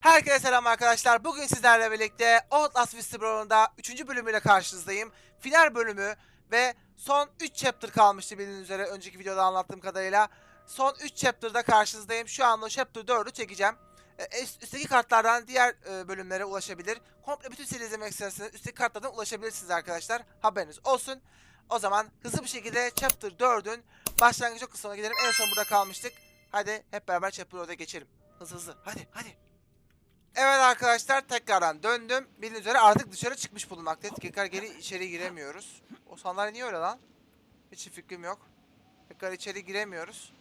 Herkese selam arkadaşlar. Bugün sizlerle birlikte Outlast Whistleblower'ın 3. bölümüyle karşınızdayım. Final bölümü ve son 3 chapter kalmıştı bildiğiniz üzere önceki videoda anlattığım kadarıyla. Son 3 chapter'da karşınızdayım. Şu anda chapter 4'ü çekeceğim. E, üst- üstteki kartlardan diğer e, bölümlere ulaşabilir. Komple bütün seri izlemek isterseniz üstteki kartlardan ulaşabilirsiniz arkadaşlar. Haberiniz olsun. O zaman hızlı bir şekilde chapter 4'ün başlangıcı kısmına gidelim. En son burada kalmıştık. Hadi hep beraber chapter 4'e geçelim. Hızlı hızlı. Hadi hadi. Evet arkadaşlar tekrardan döndüm. Bildiğiniz üzere artık dışarı çıkmış bulunmaktayız. Tekrar geri içeri giremiyoruz. O sandalye niye öyle lan? Hiç fikrim yok. Tekrar içeri giremiyoruz.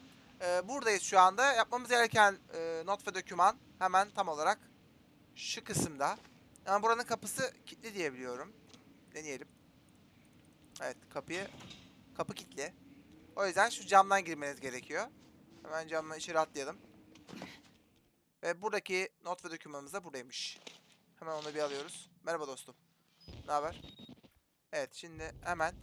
Ee, buradayız şu anda. Yapmamız gereken e, not ve doküman hemen tam olarak şu kısımda. Ama buranın kapısı kilitli diye biliyorum. Deneyelim. Evet kapıyı kapı kilitli. O yüzden şu camdan girmeniz gerekiyor. Hemen camdan içeri atlayalım. Ve buradaki not ve dokümanımız da buradaymış. Hemen onu bir alıyoruz. Merhaba dostum. Ne haber? Evet şimdi hemen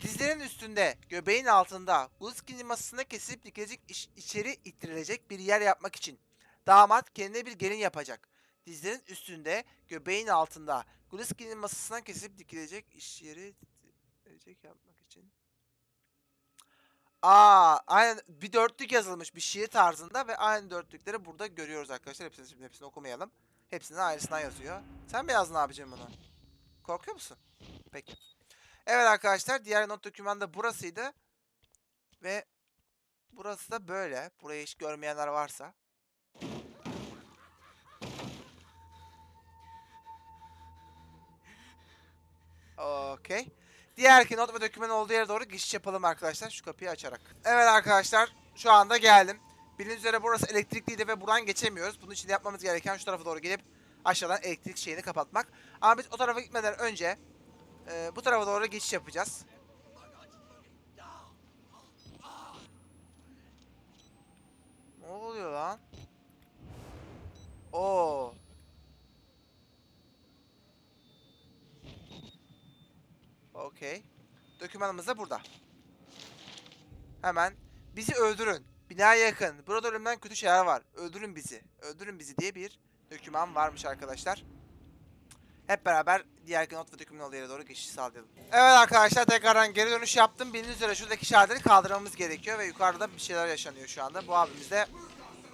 dizlerin üstünde, göbeğin altında, Uluskinin masasına kesip dikilecek iş- içeri ittirilecek bir yer yapmak için. Damat kendine bir gelin yapacak. Dizlerin üstünde, göbeğin altında, Guluski'nin masasına kesip dikilecek iş yeri ittirilecek yapmak için. Aa, aynen bir dörtlük yazılmış bir şiir tarzında ve aynı dörtlükleri burada görüyoruz arkadaşlar. Hepsini şimdi hepsini okumayalım. Hepsinin ayrısından yazıyor. Sen mi yazdın abicim bunu? Korkuyor musun? Peki. Evet arkadaşlar diğer not doküman da burasıydı. Ve burası da böyle. Burayı hiç görmeyenler varsa. Okey. Diğer ki not ve doküman olduğu yere doğru geçiş yapalım arkadaşlar. Şu kapıyı açarak. Evet arkadaşlar şu anda geldim. Bildiğiniz üzere burası elektrikliydi ve buradan geçemiyoruz. Bunun için de yapmamız gereken şu tarafa doğru gelip aşağıdan elektrik şeyini kapatmak. Ama biz o tarafa gitmeden önce e, bu tarafa doğru geçiş yapacağız. Ne oluyor lan? Oo. Okey. Dokümanımız da burada. Hemen bizi öldürün. Binaya yakın. Burada ölümden kötü şeyler var. Öldürün bizi. Öldürün bizi diye bir doküman varmış arkadaşlar. Hep beraber diğer not ve doküman yere doğru geçiş sağlayalım. Evet arkadaşlar tekrardan geri dönüş yaptım. Bildiğiniz üzere şuradaki şartları kaldırmamız gerekiyor ve yukarıda bir şeyler yaşanıyor şu anda. Bu abimiz de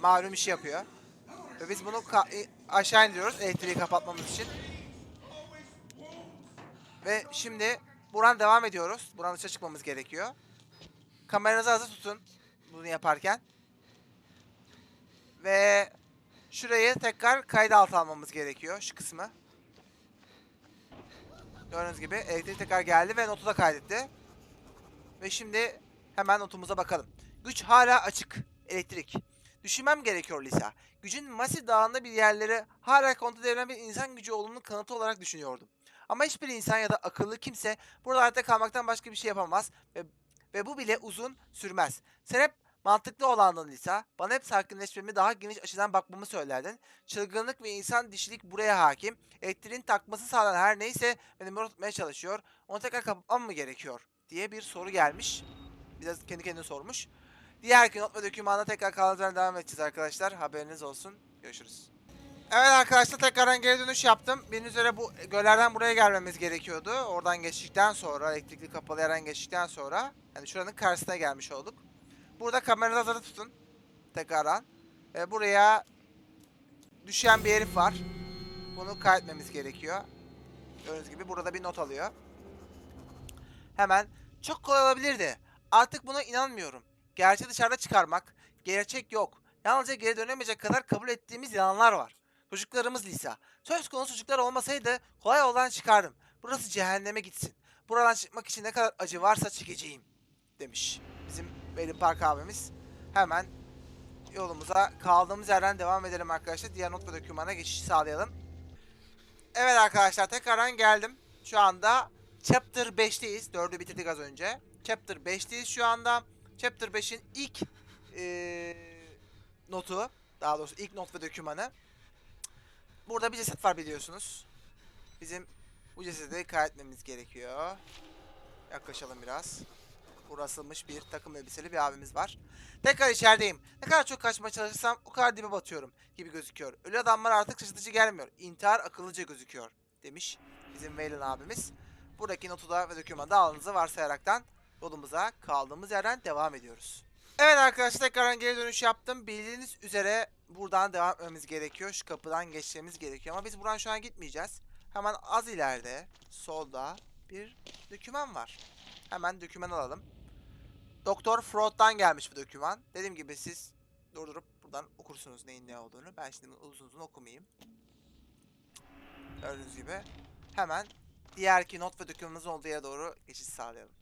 malum işi yapıyor. Ve biz bunu i- aşağı indiriyoruz elektriği kapatmamız için. Ve şimdi buradan devam ediyoruz. Buradan dışarı çıkmamız gerekiyor. Kameranızı hazır tutun bunu yaparken. Ve şurayı tekrar kayda altına almamız gerekiyor şu kısmı. Gördüğünüz gibi elektrik tekrar geldi ve notu da kaydetti. Ve şimdi hemen notumuza bakalım. Güç hala açık. Elektrik. Düşünmem gerekiyor Lisa. Gücün Masi Dağı'nda bir yerleri hala kontrol edilen bir insan gücü olduğunun kanıtı olarak düşünüyordum. Ama hiçbir insan ya da akıllı kimse hayatta kalmaktan başka bir şey yapamaz ve, ve bu bile uzun sürmez. Sen hep mantıklı olandın Lisa. Bana hep sakinleşmemi, daha geniş açıdan bakmamı söylerdin. Çılgınlık ve insan dişilik buraya hakim. Elektriğin takması sağlanan her neyse beni mor tutmaya çalışıyor. Onu tekrar kapatmam mı gerekiyor? diye bir soru gelmiş. Biraz kendi kendine sormuş. Diğer not ve dokümanda tekrar kaldırmaya devam edeceğiz arkadaşlar. Haberiniz olsun. Görüşürüz. Evet arkadaşlar tekrardan geri dönüş yaptım. Bildiğiniz üzere bu göllerden buraya gelmemiz gerekiyordu. Oradan geçtikten sonra, elektrikli kapalı yerden geçtikten sonra yani şuranın karşısına gelmiş olduk. Burada kameranızı hazırda tutun. Tekrardan. Ve buraya düşen bir herif var. Bunu kaydetmemiz gerekiyor. Gördüğünüz gibi burada bir not alıyor. Hemen çok kolay olabilirdi. Artık buna inanmıyorum. Gerçeği dışarıda çıkarmak, gerçek yok. Yalnızca geri dönemeyecek kadar kabul ettiğimiz yalanlar var. Çocuklarımız Lisa. Söz konusu çocuklar olmasaydı kolay yoldan çıkardım. Burası cehenneme gitsin. Buradan çıkmak için ne kadar acı varsa çekeceğim. Demiş. Bizim Belim Park abimiz. Hemen yolumuza kaldığımız yerden devam edelim arkadaşlar. Diğer not ve dokümana geçiş sağlayalım. Evet arkadaşlar tekrardan geldim. Şu anda Chapter 5'teyiz. 4'ü bitirdik az önce. Chapter 5'teyiz şu anda. Chapter 5'in ilk eee, notu. Daha doğrusu ilk not ve dokümanı. Burada bir ceset var biliyorsunuz. Bizim bu cesedi kaydetmemiz gerekiyor. Yaklaşalım biraz. Burasılmış bir takım elbiseli bir abimiz var. Tekrar içerideyim. Ne kadar çok kaçmaya çalışırsam o kadar dibe batıyorum gibi gözüküyor. Ölü adamlar artık şaşırtıcı gelmiyor. İntihar akıllıca gözüküyor demiş bizim Veylan abimiz. Buradaki notu da ve dokümanda aldığınızı varsayaraktan yolumuza kaldığımız yerden devam ediyoruz. Evet arkadaşlar tekrar geri dönüş yaptım. Bildiğiniz üzere buradan devam etmemiz gerekiyor. Şu kapıdan geçmemiz gerekiyor ama biz buradan şu an gitmeyeceğiz. Hemen az ileride solda bir doküman var. Hemen doküman alalım. Doktor Freud'dan gelmiş bu doküman. Dediğim gibi siz durdurup buradan okursunuz neyin ne olduğunu. Ben şimdi uzun uzun okumayayım. Gördüğünüz gibi hemen diğerki not ve dokümanımızın olduğu yere doğru geçiş sağlayalım.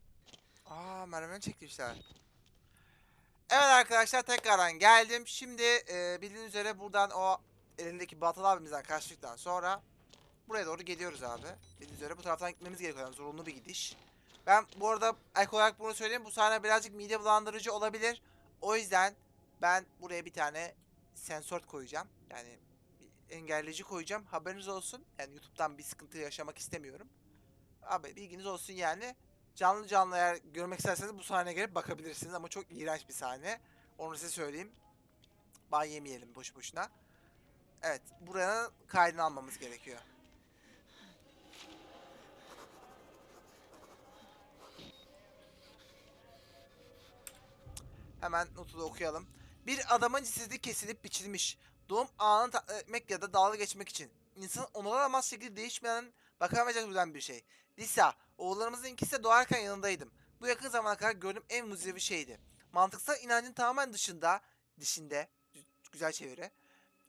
Aa merdiven çekmişler. Evet arkadaşlar tekrardan geldim. Şimdi e, bildiğiniz üzere buradan o elindeki Batal abimizden kaçtıktan sonra buraya doğru geliyoruz abi. Bildiğiniz üzere bu taraftan gitmemiz gerekiyor. Yani zorunlu bir gidiş. Ben bu arada ek olarak bunu söyleyeyim. Bu sahne birazcık mide bulandırıcı olabilir. O yüzden ben buraya bir tane sensör koyacağım. Yani engelleyici koyacağım. Haberiniz olsun. Yani YouTube'dan bir sıkıntı yaşamak istemiyorum. Abi bilginiz olsun yani. Canlı canlı eğer görmek isterseniz bu sahneye gelip bakabilirsiniz ama çok iğrenç bir sahne. Onu size söyleyeyim. Ban yemeyelim boşu boşuna. Evet, buranın kaydını almamız gerekiyor. Hemen notu da okuyalım. Bir adamın cesedi kesilip biçilmiş. Doğum anını taklit etmek ya da dalga geçmek için. İnsanın onuramaz şekilde değişmeyen bakamayacak bir şey. Lisa, oğullarımızın ikisi de doğarken yanındaydım. Bu yakın zamana kadar gördüğüm en mucizevi şeydi. Mantıksal inancın tamamen dışında, dışinde, güzel çeviri.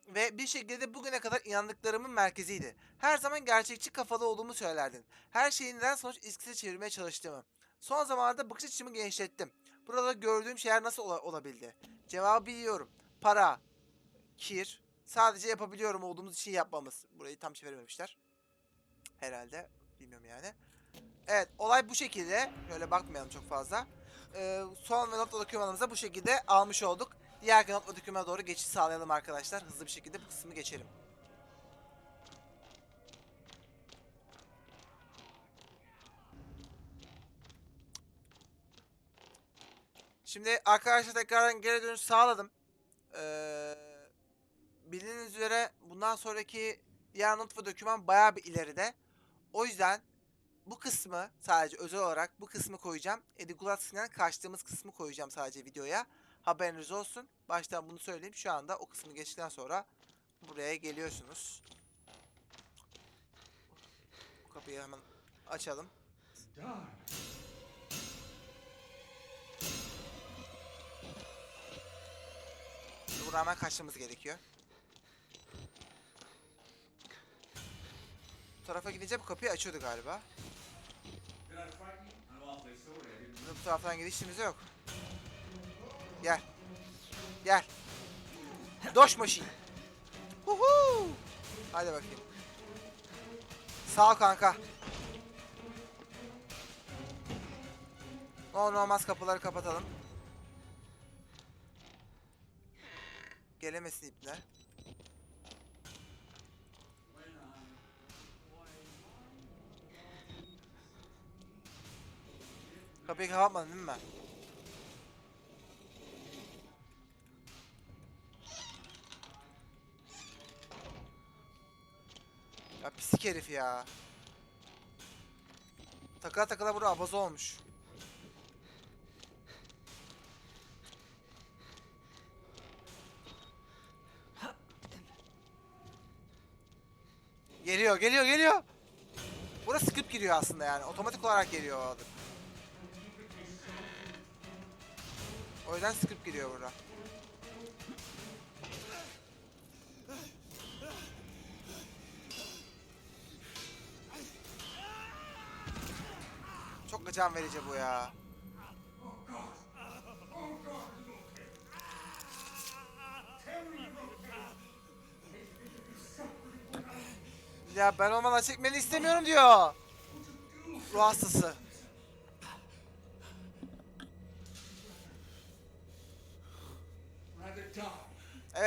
Ve bir şekilde de bugüne kadar inandıklarımın merkeziydi. Her zaman gerçekçi kafalı olduğumu söylerdin. Her şeyi neden sonuç ilişkisine çevirmeye çalıştığımı. Son zamanlarda bakış açımı genişlettim. Burada gördüğüm şeyler nasıl ola- olabildi? Cevabı biliyorum. Para, kir, sadece yapabiliyorum olduğumuz için yapmamız. Burayı tam çevirememişler. Herhalde. Bilmiyorum yani. Evet olay bu şekilde. Şöyle bakmayalım çok fazla. Ee, son ve not dokümanımıza bu şekilde almış olduk. Diğer not ve dokümana doğru geçiş sağlayalım arkadaşlar. Hızlı bir şekilde bu kısmı geçelim. Şimdi arkadaşlar tekrardan geri dönüş sağladım. Ee, bildiğiniz üzere bundan sonraki diğer not ve doküman bayağı bir ileride. O yüzden bu kısmı sadece özel olarak bu kısmı koyacağım. Eddie Gulatzky'den kaçtığımız kısmı koyacağım sadece videoya. Haberiniz olsun. Baştan bunu söyleyeyim. Şu anda o kısmı geçtikten sonra buraya geliyorsunuz. Bu kapıyı hemen açalım. Buradan hemen kaçmamız gerekiyor. Bu tarafa gidince bu kapıyı açıyordu galiba. Bu taraftan gidişimiz yok. Gel. Gel. Doş maşin. Huhu. Hadi bakayım. Sağ ol kanka. Olur olmaz kapıları kapatalım. Gelemesin ipler. Kapıyı kapatmadın değil mi ben? Ya pislik herif ya. Takıla takıla burada abaza olmuş. Geliyor, geliyor, geliyor. Burası script giriyor aslında yani. Otomatik olarak geliyor o adı. O yüzden script giriyor burada. Çok can verici bu ya. Ya ben olmadan çekmeni istemiyorum diyor. Ruh hastası.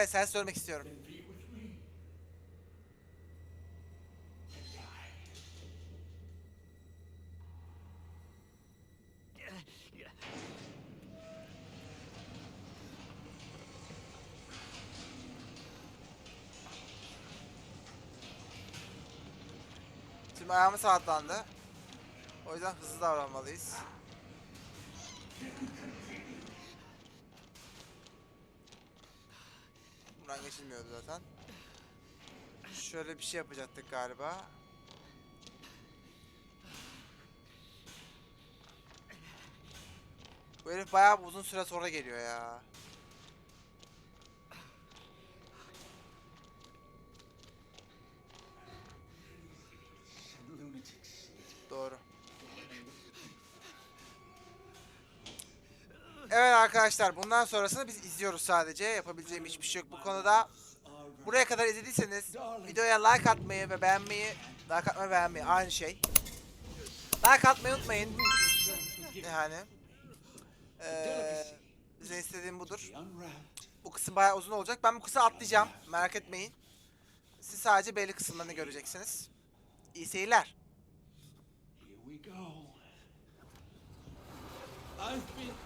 Hayır sen söylemek istiyorum. Tüm ayağımı saatlandı. O yüzden hızlı davranmalıyız. Buradan geçilmiyordu zaten. Şöyle bir şey yapacaktık galiba. Bu herif bayağı uzun süre sonra geliyor ya. Lunatics. Doğru. Evet arkadaşlar bundan sonrasını biz izliyoruz sadece. Yapabileceğim hiçbir şey yok bu konuda. Buraya kadar izlediyseniz videoya like atmayı ve beğenmeyi, like atmayı beğenmeyi aynı şey. Like atmayı unutmayın. Yani. Eee bize istediğim budur. Bu kısım bayağı uzun olacak. Ben bu kısmı atlayacağım. Merak etmeyin. Siz sadece belli kısımlarını göreceksiniz. İyi seyirler. I've been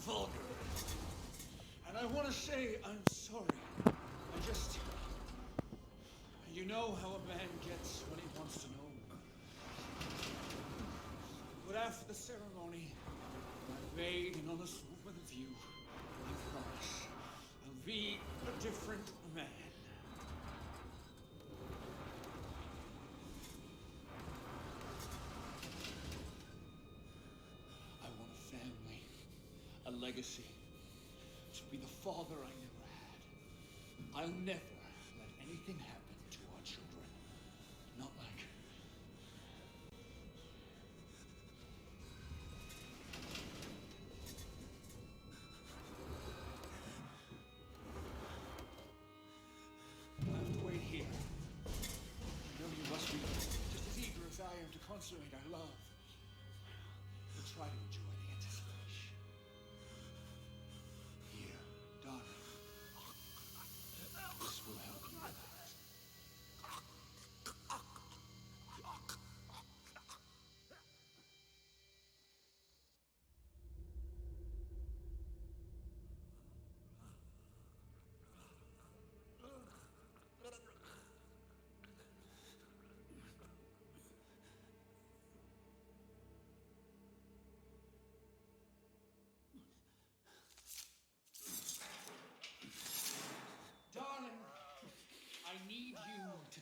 vulgar. And I want to say I'm sorry. I just. You know how a man gets when he wants to know. But after the ceremony, I made an honest woman of you. I promise I'll be a different legacy, to be the father I never had. I'll never let anything happen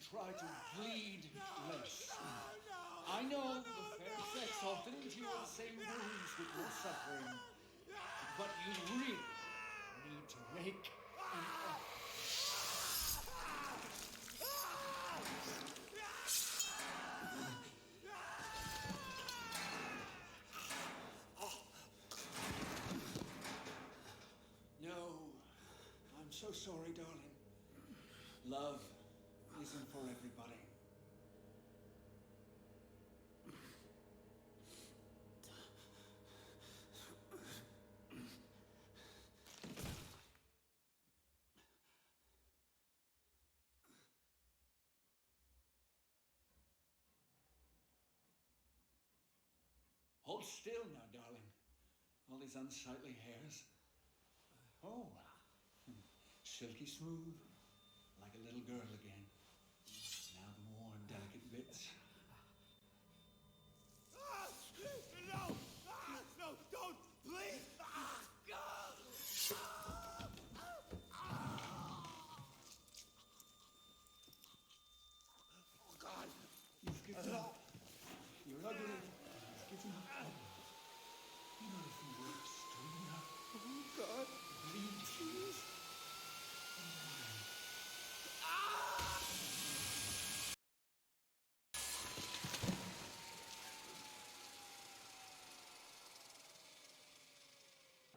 to try to bleed less. I know the fair sex often endure the same wounds that you're suffering, but you really need to make an effort. No, I'm so sorry, darling. Love isn't for everybody. Hold still now, darling. All these unsightly hairs. Oh, ah. hmm. silky smooth, like a little girl again.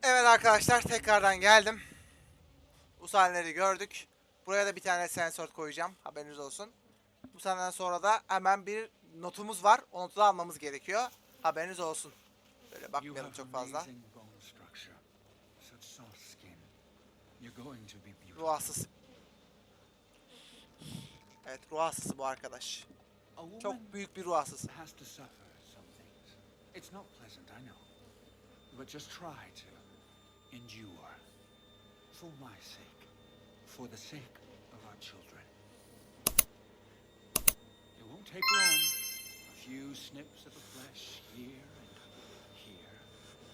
Evet arkadaşlar tekrardan geldim. Bu sahneleri gördük. Buraya da bir tane sensör koyacağım. Haberiniz olsun. Bu sahneden sonra da hemen bir notumuz var. O notu da almamız gerekiyor. Haberiniz olsun. Böyle bakmayalım çok fazla. Ruh hastası. Evet ruh hastası bu arkadaş. Çok büyük bir ruh hastası. It's not pleasant, I know. But just try to endure. For my sake. For the sake of our children. It won't take long A few snips of the flesh here and here.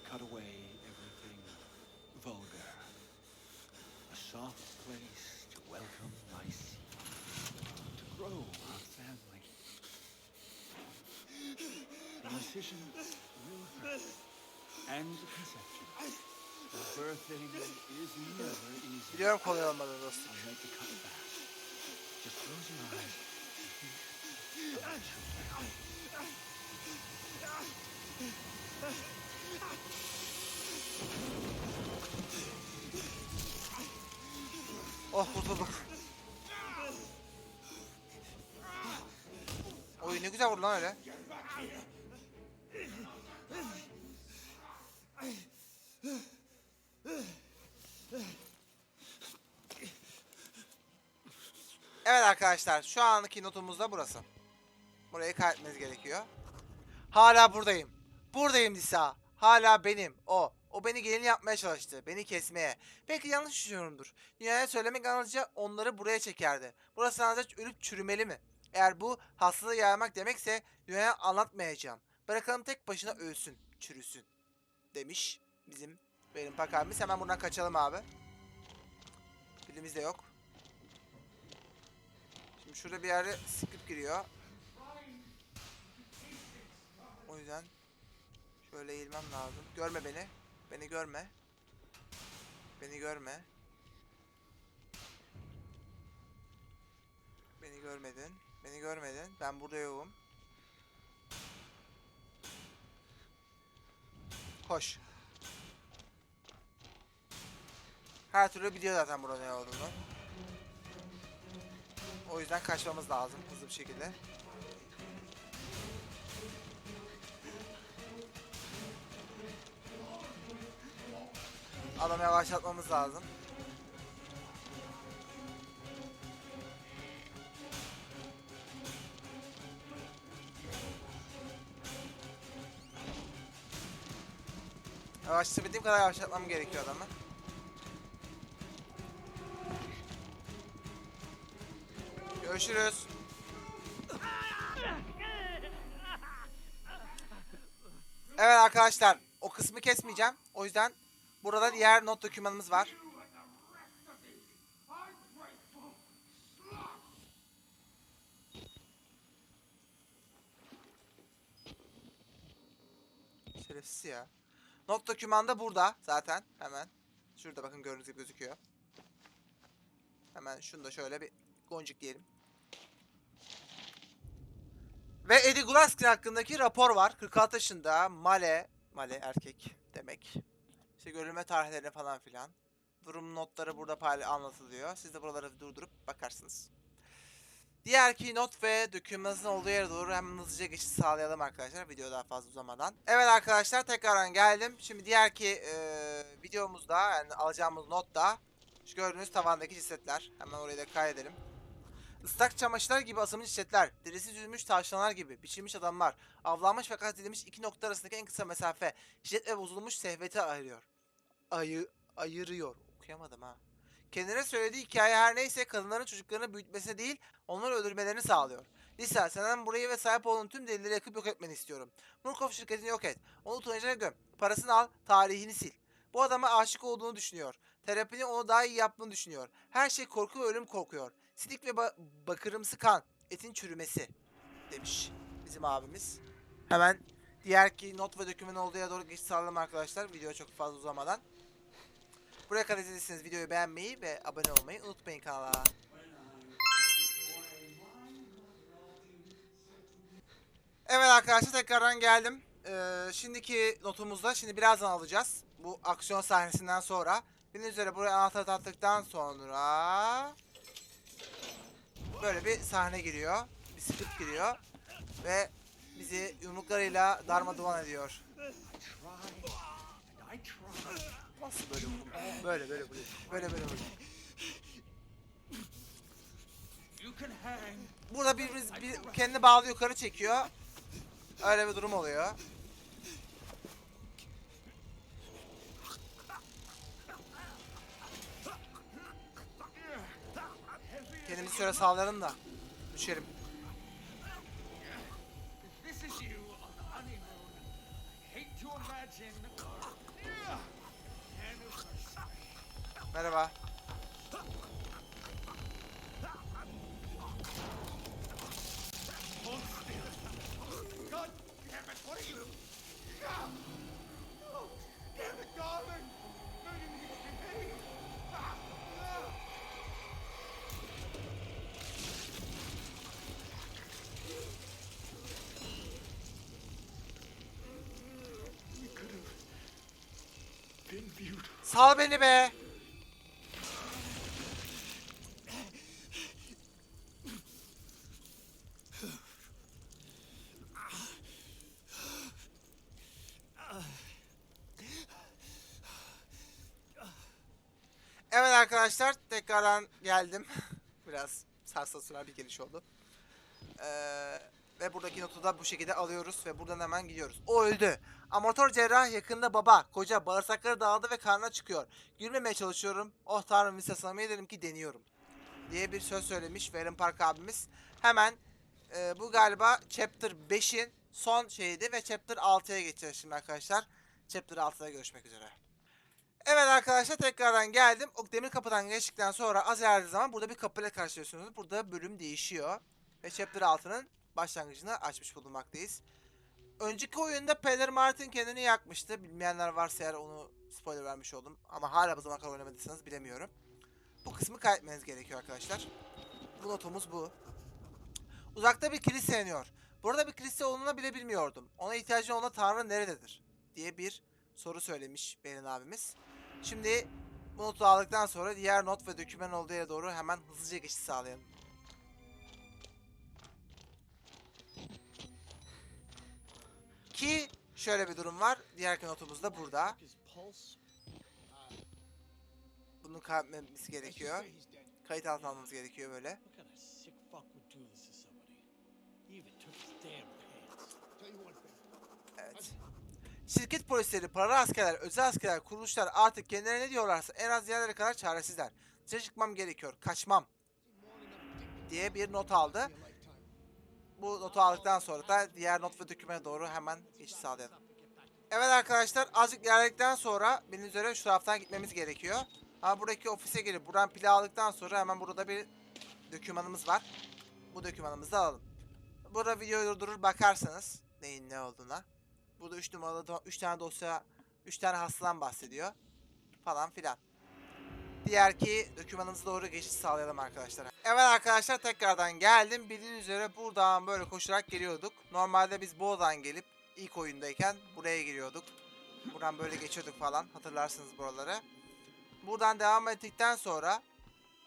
Cut away everything vulgar. A soft place to welcome my seed, to grow our family. The incision will hurt, and the conception. Biliyorum kolay olmadığını dostum. Oh kurtulduk. Oy ne güzel vurdu lan öyle. Arkadaşlar şu anki notumuz da burası. Burayı kaydetmeniz gerekiyor. Hala buradayım. Buradayım Lisa. Hala benim. O. O beni gelin yapmaya çalıştı. Beni kesmeye. Belki yanlış düşünüyorumdur. Dünyaya söylemek yalnızca onları buraya çekerdi. Burası yalnızca ölüp çürümeli mi? Eğer bu hastalığı yaymak demekse dünyaya anlatmayacağım. Bırakalım tek başına ölsün, çürüsün. Demiş bizim benim pakarımız. Hemen buradan kaçalım abi. Bilimiz de yok. Şurada bir yerde script giriyor. O yüzden şöyle eğilmem lazım. Görme beni. Beni görme. Beni görme. Beni görmedin. Beni görmedin. Ben burada yokum. Koş. Her türlü biliyor zaten burada ne olduğunu. O yüzden kaçmamız lazım hızlı bir şekilde. Adamı yavaşlatmamız lazım. Yavaşlatabildiğim kadar yavaşlatmam gerekiyor adamı. Görüşürüz. Evet arkadaşlar, o kısmı kesmeyeceğim. O yüzden burada diğer not dokümanımız var. Şerefsiz ya. Not doküman da burada zaten hemen. Şurada bakın gördüğünüz gibi gözüküyor. Hemen şunu da şöyle bir goncuk diyelim. Ve Eddie Glaskin hakkındaki rapor var. 46 yaşında Male, Male erkek demek. İşte görülme tarihleri falan filan. Durum notları burada anlatılıyor. Siz de buraları durdurup bakarsınız. Diğer keynote ve dokümanınızın olduğu yere doğru hemen hızlıca geçiş sağlayalım arkadaşlar. Video daha fazla uzamadan. Evet arkadaşlar tekrardan geldim. Şimdi diğerki eee videomuzda yani alacağımız notta şu gördüğünüz tavandaki cesetler. Hemen orayı da kaydedelim. Islak çamaşırlar gibi asılmış cesetler, derisi düzülmüş tavşanlar gibi biçilmiş adamlar, avlanmış ve katledilmiş iki nokta arasındaki en kısa mesafe, şiddet ve bozulmuş sehveti ayırıyor. Ayı, ayırıyor. Okuyamadım ha. Kendine söylediği hikaye her neyse kadınların çocuklarını büyütmesine değil, onları öldürmelerini sağlıyor. Lisa, senden burayı ve sahip olduğun tüm delilleri yakıp yok etmeni istiyorum. Murkoff şirketini yok et. Onu tutunacına göm. Parasını al, tarihini sil. Bu adama aşık olduğunu düşünüyor. Terapini onu daha iyi yaptığını düşünüyor. Her şey korku ve ölüm korkuyor. Sidik ve ba- bakırımsı kan, etin çürümesi demiş bizim abimiz. Hemen diğer ki not ve doküman olduğu yere doğru geçiş sağlayalım arkadaşlar. Video çok fazla uzamadan. Buraya kadar izlediyseniz videoyu beğenmeyi ve abone olmayı unutmayın kanala. Evet arkadaşlar tekrardan geldim. Ee, şimdiki notumuzda şimdi birazdan alacağız. Bu aksiyon sahnesinden sonra. Bildiğiniz üzere buraya anahtarı taktıktan sonra böyle bir sahne giriyor. Bir script giriyor. Ve bizi yumruklarıyla ediyor. And I try. Nasıl böyle vuruyor? Böyle böyle. Böyle böyle. Burada birimiz bir, kendini bağlı yukarı çekiyor. Öyle bir durum oluyor. Kendimi şöyle sağlarım da düşerim. Merhaba. God damn it, what are you? No! Damn it, darling! Sal beni be. Evet arkadaşlar tekrardan geldim. Biraz sarsılsılar bir geliş oldu. Ee, ve buradaki notu da bu şekilde alıyoruz ve buradan hemen gidiyoruz. O öldü. Amatör cerrah yakında baba, koca bağırsakları dağıldı ve karnına çıkıyor. Gülmemeye çalışıyorum. Oh tanrım samimi ederim ki deniyorum. Diye bir söz söylemiş Warren Park abimiz. Hemen e, bu galiba Chapter 5'in son şeyiydi ve Chapter 6'ya geçeceğiz şimdi arkadaşlar. Chapter 6'da görüşmek üzere. Evet arkadaşlar tekrardan geldim. O demir kapıdan geçtikten sonra az ilerlediği zaman burada bir kapıyla karşılaşıyorsunuz. Burada bölüm değişiyor. Ve Chapter 6'nın başlangıcını açmış bulunmaktayız. Önceki oyunda Peter Martin kendini yakmıştı. Bilmeyenler varsa eğer onu spoiler vermiş oldum. Ama hala bu zamana kadar oynamadıysanız bilemiyorum. Bu kısmı kaydetmeniz gerekiyor arkadaşlar. Bu notumuz bu. Uzakta bir kilise yanıyor. Burada bir kilise olduğunu bile bilmiyordum. Ona ihtiyacın olan tanrı nerededir? Diye bir soru söylemiş Berin abimiz. Şimdi bu notu aldıktan sonra diğer not ve doküman olduğu yere doğru hemen hızlıca geçiş sağlayalım. Ki şöyle bir durum var. Diğer notumuz da burada. Bunun kaydetmemiz gerekiyor. Kayıt altına almamız gerekiyor böyle. Evet. Şirket polisleri, paralı askerler, özel askerler, kuruluşlar artık kendilerine ne diyorlarsa en az diğerleri kadar çaresizler. Dışarı çıkmam gerekiyor, kaçmam diye bir not aldı. be a lifetime. Bu notu aldıktan sonra da diğer not ve dokümana doğru hemen geçiş sağlayalım. Evet arkadaşlar azıcık ilerledikten sonra bildiğiniz üzere şu taraftan gitmemiz gerekiyor. Ama buradaki ofise gelip buradan pila aldıktan sonra hemen burada bir dokümanımız var. Bu dokümanımızı da alalım. Burada videoyu durdurur bakarsınız neyin ne olduğuna. Burada 3 numaralı 3 tane dosya 3 tane hastadan bahsediyor. Falan filan. Diğer ki dokümanımıza doğru geçiş sağlayalım arkadaşlar. Evet arkadaşlar tekrardan geldim. Bildiğiniz üzere buradan böyle koşarak geliyorduk. Normalde biz bu odadan gelip ilk oyundayken buraya giriyorduk. Buradan böyle geçiyorduk falan. Hatırlarsınız buraları. Buradan devam ettikten sonra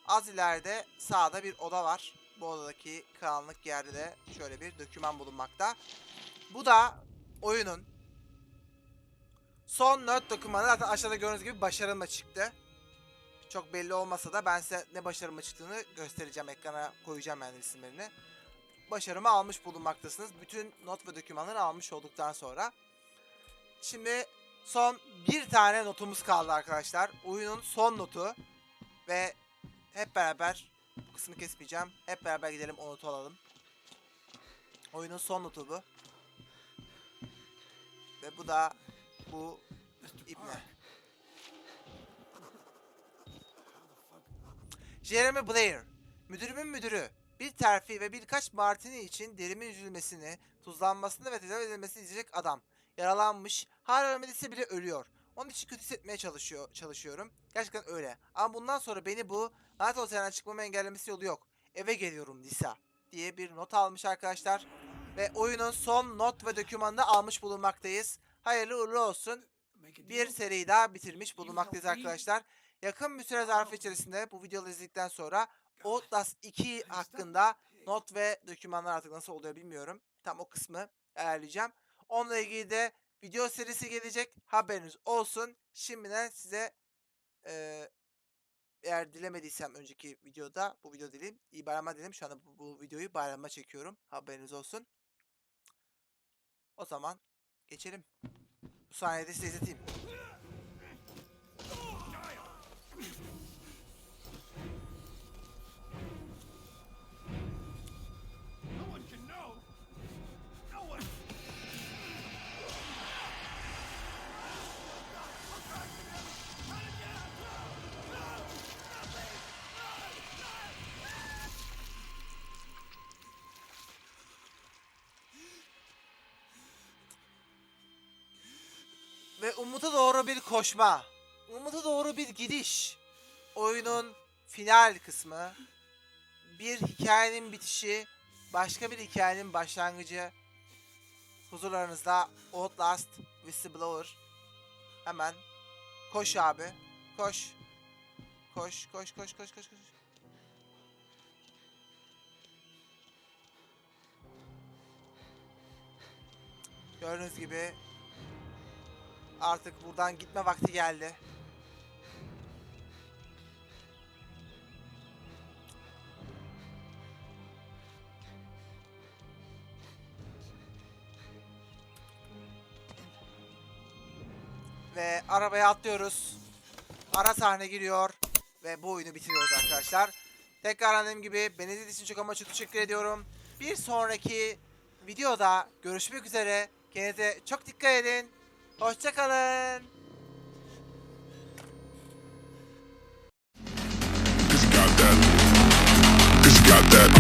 az ileride sağda bir oda var. Bu odadaki karanlık yerde de şöyle bir doküman bulunmakta. Bu da oyunun son nerd dokümanı zaten aşağıda gördüğünüz gibi başarımla çıktı. Çok belli olmasa da ben size ne başarıma çıktığını göstereceğim. Ekrana koyacağım yani isimlerini. Başarımı almış bulunmaktasınız. Bütün not ve dokümanları almış olduktan sonra. Şimdi son bir tane notumuz kaldı arkadaşlar. Oyunun son notu. Ve hep beraber bu kısmı kesmeyeceğim. Hep beraber gidelim o notu alalım. Oyunun son notu bu. Ve bu da bu ibne. Jeremy Blair, müdürümün müdürü. Bir terfi ve birkaç martini için derimin üzülmesini, tuzlanmasını ve tedavi edilmesini izleyecek adam. Yaralanmış, hala ölmediyse bile ölüyor. Onun için kötü hissetmeye çalışıyor, çalışıyorum. Gerçekten öyle. Ama bundan sonra beni bu lanet otelden çıkmamı engellemesi yolu yok. Eve geliyorum Lisa diye bir not almış arkadaşlar. Ve oyunun son not ve dokümanını almış bulunmaktayız. Hayırlı uğurlu olsun. Bir seriyi daha bitirmiş bulunmaktayız arkadaşlar. Yakın bir süre zarfı içerisinde bu videoları izledikten sonra Outlast 2 hakkında not ve dokümanlar artık nasıl oluyor bilmiyorum. Tam o kısmı ayarlayacağım. Onunla ilgili de video serisi gelecek. Haberiniz olsun. Şimdiden size eee, eğer dilemediysem önceki videoda bu video dileyim. İyi bayramlar dilerim. Şu anda bu, bu videoyu bayrama çekiyorum. Haberiniz olsun. O zaman geçelim. Bu sahnede size izleteyim. Ve umuta doğru bir koşma. Umuta doğru bir gidiş. Oyunun final kısmı. Bir hikayenin bitişi. Başka bir hikayenin başlangıcı. Huzurlarınızda Outlast Whistleblower. Hemen koş abi. Koş. Koş koş koş koş koş koş. Gördüğünüz gibi artık buradan gitme vakti geldi. Ve arabaya atlıyoruz. Ara sahne giriyor. Ve bu oyunu bitiriyoruz arkadaşlar. Tekrar dediğim gibi beni izlediğiniz için çok ama çok teşekkür ediyorum. Bir sonraki videoda görüşmek üzere. Kendinize çok dikkat edin. Hoşçakalın. Got that.